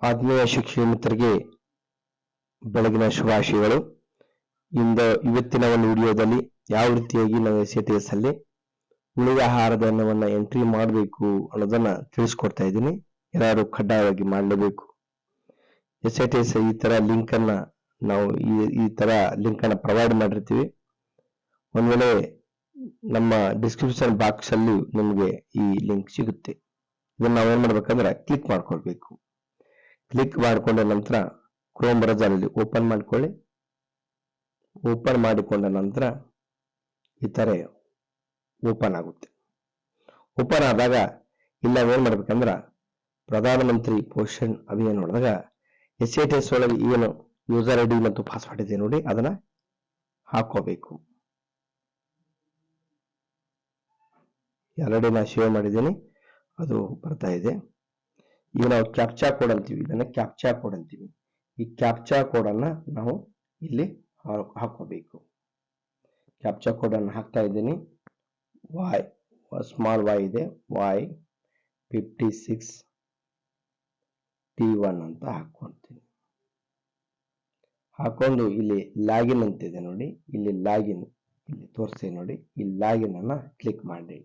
ಆತ್ಮೀಯ ಶಿಕ್ಷಣ ಮಿತ್ರರಿಗೆ ಬೆಳಗಿನ ಶುಭಾಶಯಗಳು. ಇಂದ ಇವತ್ತಿನ ಒಂದು ವಿಡಿಯೋದಲ್ಲಿ ಯಾವ ರೀತಿಯಾಗಿ ನಾವು ಎಸ್ ಟಿ ಎಸ್ ಅಲ್ಲಿ ಉಳಿದ ಆಹಾರದ ಹಣವನ್ನು ಎಂಟ್ರಿ ಮಾಡಬೇಕು ಅನ್ನೋದನ್ನ ತಿಳಿಸ್ಕೊಡ್ತಾ ಇದ್ದೀನಿ. ಯಾರು ಕಡ್ಡಾಯವಾಗಿ ಮಾಡಲೇಬೇಕು. ಎಸ್ ಐ ಟಿ ಎಸ್ ಈ ತರ ಲಿಂಕ್ ಅನ್ನ ನಾವು ಈ ಈ ತರ ಲಿಂಕ್ ಅನ್ನ ಪ್ರೊವೈಡ್ ಮಾಡಿರ್ತೀವಿ. ಒಂದ್ ವೇಳೆ ನಮ್ಮ ಡಿಸ್ಕ್ರಿಪ್ಷನ್ ಬಾಕ್ಸ್ ಅಲ್ಲಿ ನಿಮಗೆ ಈ ಲಿಂಕ್ ಸಿಗುತ್ತೆ. ಇದನ್ನ ನಾವೇನ್ ಮಾಡ್ಬೇಕಂದ್ರೆ ಕ್ಲಿಕ್ ಮಾಡ್ಕೊಳ್ಬೇಕು. ಕ್ಲಿಕ್ ಮಾಡಿಕೊಂಡ ನಂತರ ಕ್ರೋಮ್ ಬ್ರೌಸರಲ್ಲಿ ಓಪನ್ ಮಾಡ್ಕೊಳ್ಳಿ. ಓಪನ್ ಮಾಡಿಕೊಂಡ ನಂತರ ಇತರೆ ತರ ಓಪನ್ ಆಗುತ್ತೆ. ಓಪನ್ ಆದಾಗ ಇಲ್ಲ ಏನು ಮಾಡ್ಬೇಕಂದ್ರೆ ಪ್ರಧಾನಮಂತ್ರಿ ಪೋಷಣ್ ಅಭಿಯಾನ ನೋಡಿದಾಗ ಎಸ್ ಐ ಟಿ ಎಸ್ ಒಳಗೆ ಏನು ಯೂಸರ್ ಐ ಡಿ ಮತ್ತು ಪಾಸ್ವರ್ಡ್ ಇದೆ ನೋಡಿ ಅದನ್ನ ಹಾಕೋಬೇಕು. ಆಲ್ರೆಡಿ ನಾನು ಶೇವ್ ಮಾಡಿದ್ದೀನಿ. ಅದು ಬರ್ತಾ ಇದೆ. ಈಗ ನಾವು ಕ್ಯಾಪ್ಚಾ ಕೋಡ್ ಅಂತೀವಿ. ಇದನ್ನ ಕ್ಯಾಪ್ಚಾ ಕೋಡ್ ಅಂತೀವಿ. ಈ ಕ್ಯಾಪ್ಚಾ ಕೋಡ್ ಅನ್ನ ನಾವು ಇಲ್ಲಿ ಹಾಕೋಬೇಕು ಕ್ಯಾಪ್ಚಾ ಕೋಡ್ ಅನ್ನು ಹಾಕ್ತಾ ಇದ್ದೀನಿ. ವಾಯ್ ಸ್ಮಾಲ್ ವಾಯ್ ಇದೆ. Y fifty six T one ಅಂತ ಹಾಕೊಂತೀನಿ ಹಾಕೊಂಡು ಇಲ್ಲಿ ಲಾಗಿನ್ ಅಂತಿದೆ ನೋಡಿ. ಇಲ್ಲಿ ಲಾಗಿನ್ ಇಲ್ಲಿ ತೋರಿಸಿ ನೋಡಿ. ಈ ಲಾಗಿನ್ ಅನ್ನ ಕ್ಲಿಕ್ ಮಾಡಿ.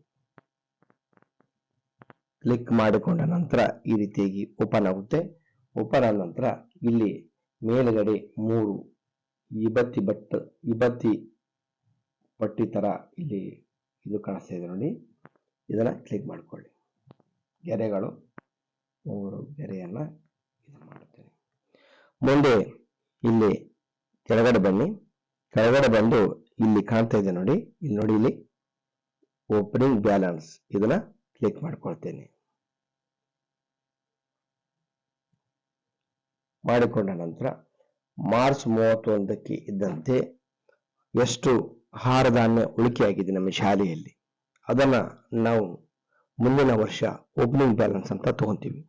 ಕ್ಲಿಕ್ ಮಾಡಿಕೊಂಡ ನಂತರ ಈ ರೀತಿಯಾಗಿ ಓಪನ್ ಆಗುತ್ತೆ. ಓಪನ್ ಆದ ನಂತರ ಇಲ್ಲಿ ಮೇಲುಗಡೆ ಮೂರು ಇಬತ್ತಿ ಬಟ್, ಇಬತ್ತಿ ಪಟ್ಟಿ ಥರ ಇಲ್ಲಿ ಇದು ಕಾಣಿಸ್ತಾ ಇದೆ ನೋಡಿ. ಇದನ್ನು ಕ್ಲಿಕ್ ಮಾಡಿಕೊಳ್ಳಿ. ಗೆರೆಗಳು, ಮೂರು ಗೆರೆಯನ್ನು ಇದು ಮಾಡುತ್ತೇನೆ. ಮುಂದೆ ಇಲ್ಲಿ ಕೆಳಗಡೆ ಬನ್ನಿ. ಕೆಳಗಡೆ ಬಂದು ಇಲ್ಲಿ ಕಾಣ್ತಾ ಇದೆ ನೋಡಿ. ಇಲ್ಲಿ ನೋಡಿ ಇಲ್ಲಿ ಓಪನಿಂಗ್ ಬ್ಯಾಲೆನ್ಸ್ ಇದನ್ನ ಕ್ಲಿಕ್ ಮಾಡ್ಕೊಳ್ತೇನೆ. ಮಾಡಿಕೊಂಡ ನಂತರ ಮಾರ್ಚ್ ಮೂವತ್ತೊಂದಕ್ಕೆ ಇದ್ದಂತೆ ಎಷ್ಟು ಆಹಾರ ಧಾನ್ಯ ಉಳಿಕೆಯಾಗಿದೆ ನಮ್ಮ ಶಾಲೆಯಲ್ಲಿ, ಅದನ್ನ ನಾವು ಮುಂದಿನ ವರ್ಷ ಓಪನಿಂಗ್ ಬ್ಯಾಲೆನ್ಸ್ ಅಂತ ತಗೊಂತೀವಿ.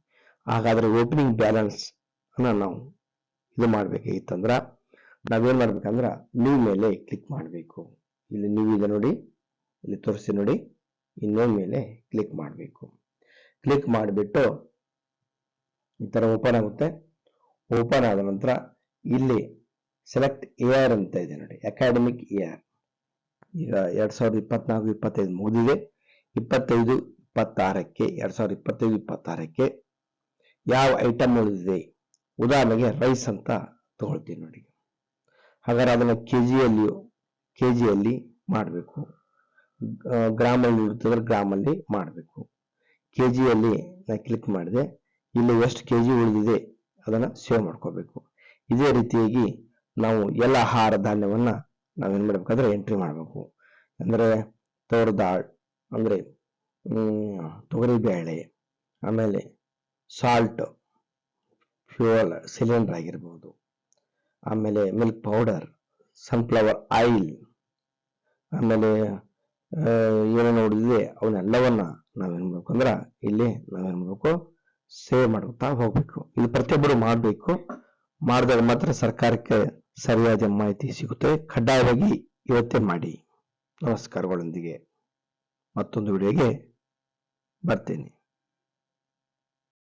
ಹಾಗಾದ್ರೆ ಓಪನಿಂಗ್ ಬ್ಯಾಲೆನ್ಸ್ ಅನ್ನ ನಾವು ಇದು ಮಾಡ್ಬೇಕಾಗಿತ್ತಂದ್ರ ನಾವೇನ್ ಮಾಡ್ಬೇಕಂದ್ರ ನೀವು ಮೇಲೆ ಕ್ಲಿಕ್ ಮಾಡಬೇಕು. ಇಲ್ಲಿ ನೀವು ಇದೆ ನೋಡಿ, ಇಲ್ಲಿ ತೋರಿಸಿ ನೋಡಿ, ಇನ್ನೊಂದ್ ಮೇಲೆ ಕ್ಲಿಕ್ ಮಾಡಬೇಕು. ಕ್ಲಿಕ್ ಮಾಡಿಬಿಟ್ಟು ಈ ಥರ ಓಪನ್ ಆಗುತ್ತೆ. ಓಪನ್ ಆದ ನಂತರ ಇಲ್ಲಿ ಸೆಲೆಕ್ಟ್ ಇಯರ್ ಅಂತ ಇದೆ ನೋಡಿ ಅಕಾಡೆಮಿಕ್ ಇಯರ್ ಈಗ ಎರಡ್ ಸಾವಿರದ ಇಪ್ಪತ್ನಾಲ್ಕು, ಇಪ್ಪತ್ತೈದು ಮುಗಿದಿದೆ. ಇಪ್ಪತ್ತೈದು, ಇಪ್ಪತ್ತಾರಕ್ಕೆ, ಎರಡ್ ಸಾವಿರದ ಇಪ್ಪತ್ತೈದು, ಇಪ್ಪತ್ತಾರಕ್ಕೆ ಯಾವ ಐಟಮ್ ಉಳಿದಿದೆ? ಉದಾಹರಣೆಗೆ ರೈಸ್ ಅಂತ ತಗೊಳ್ತೀವಿ ನೋಡಿ. ಹಾಗಾದ್ರೆ ಅದನ್ನ ಕೆ ಜಿಯಲ್ಲಿ ಮಾಡಬೇಕು. ಗ್ರಾಮಲ್ಲಿ ಇರ್ತದ್ರೆ ಗ್ರಾಮಲ್ಲಿ ಮಾಡಬೇಕು. ಕೆಜಿಯಲ್ಲಿ ನಾನು ಕ್ಲಿಕ್ ಮಾಡಿದೆ. ಇಲ್ಲಿ ಎಷ್ಟು ಕೆಜಿ ಉಳಿದಿದೆ? ಅದನ್ನ ಸೇವ್ ಮಾಡ್ಕೋಬೇಕು. ಇದೇ ರೀತಿಯಾಗಿ ನಾವು ಎಲ್ಲ ಆಹಾರ ಧಾನ್ಯವನ್ನ ನಾವೇನ್ ಮಾಡ್ಬೇಕಾದ್ರೆ ಎಂಟ್ರಿ ಮಾಡಬೇಕು. ಅಂದ್ರೆ ತೋರದಾಳ್ ಅಂದ್ರೆ ಅಂದರೆ ತೊಗರಿ ಬೇಳೆ ಆಮೇಲೆ ಸಾಲ್ಟ್ ಫ್ಯೂಯಲ್ ಸಿಲಿಂಡರ್ ಆಗಿರ್ಬೋದು. ಆಮೇಲೆ ಮಿಲ್ಕ್ ಪೌಡರ್ ಸನ್ಫ್ಲವರ್ ಆಯಿಲ್ ಆಮೇಲೆ ಆ, ಏನೇನು ಉಳಿದಿದೆ ಅವನ್ನೆಲ್ಲವನ್ನ ನಾವೇನ್ ಮಾಡ್ಬೇಕು ಅಂದ್ರೆ ಇಲ್ಲಿ ನಾವೇನ್ ಮಾಡ್ಬೇಕು? ಸೇವ್ ಮಾಡ್ತಾ ಹೋಗ್ಬೇಕು. ಇದು ಪ್ರತಿಯೊಬ್ಬರು ಮಾಡಬೇಕು. ಮಾಡಿದಾಗ ಮಾತ್ರ ಸರ್ಕಾರಕ್ಕೆ ಸರಿಯಾದ ಮಾಹಿತಿ ಸಿಗುತ್ತೆ. ಕಡ್ಡಾಯವಾಗಿ ಇವತ್ತೇ ಮಾಡಿ. ನಮಸ್ಕಾರಗಳೊಂದಿಗೆ ಮತ್ತೊಂದು ವಿಡಿಯೋಗೆ ಬರ್ತೀನಿ.